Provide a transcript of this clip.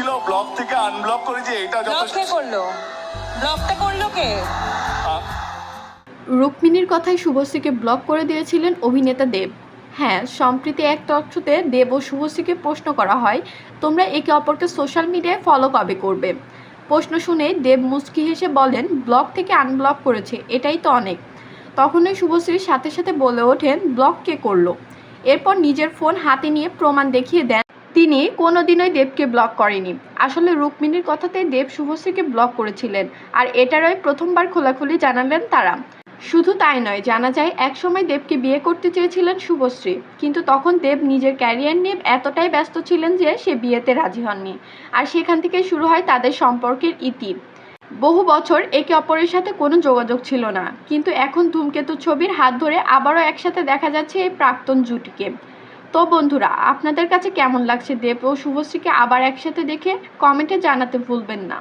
ছিল ব্লক থেকে আনব্লক করেছে এটা যথেষ্ট করল? ব্লকটা করল কে? রুক্মিণীর কথায় শুভশ্রীকে ব্লক করে দিয়েছিলেন অভিনেতা দেব। হ্যাঁ সম্প্রতি এক টকশোতে দেব ও শুভশ্রীকে প্রশ্ন করা হয় তোমরা একে অপরকে সোশ্যাল মিডিয়ায় ফলো কবে করবে? প্রশ্ন শুনে দেব মুস্কি হেসে বলেন ব্লক থেকে আনব্লক করেছে এটাই তো অনেক। তখনই শুভশ্রীর সাথে সাথে বলে ওঠেন ব্লক কে করল? এরপর নিজের ফোন হাতে নিয়ে প্রমাণ দেখিয়ে দেন তিনি কোনোদিনই দেবকে ব্লক করেনি। আসলে রুক্মিণীর কথাতে দেব শুভশ্রীকে ব্লক করেছিলেন, আর এটারই প্রথমবার খোলাখুলি জানালেন তারা। শুধু তাই নয়, জানা যায় একসময় দেবকে বিয়ে করতে চেয়েছিলেন শুভশ্রী, কিন্তু তখন দেব নিজের ক্যারিয়ার নিয়ে এতটাই ব্যস্ত ছিলেন যে সে বিয়েতে রাজি হননি, আর সেখান থেকে শুরু হয় তাদের সম্পর্কের ইতি। বহু বছর একে অপরের সাথে কোনো যোগাযোগ ছিল না, কিন্তু এখন ধূমকেতু ছবির হাত ধরে আবারও একসাথে দেখা যাচ্ছে এই প্রাক্তন জুটিকে। তো বন্ধুরা, আপনাদের কাছে কেমন লাগছে দেব ও শুভশ্রীকে আবার একসাথে দেখে? কমেন্টে জানাতে ভুলবেন না।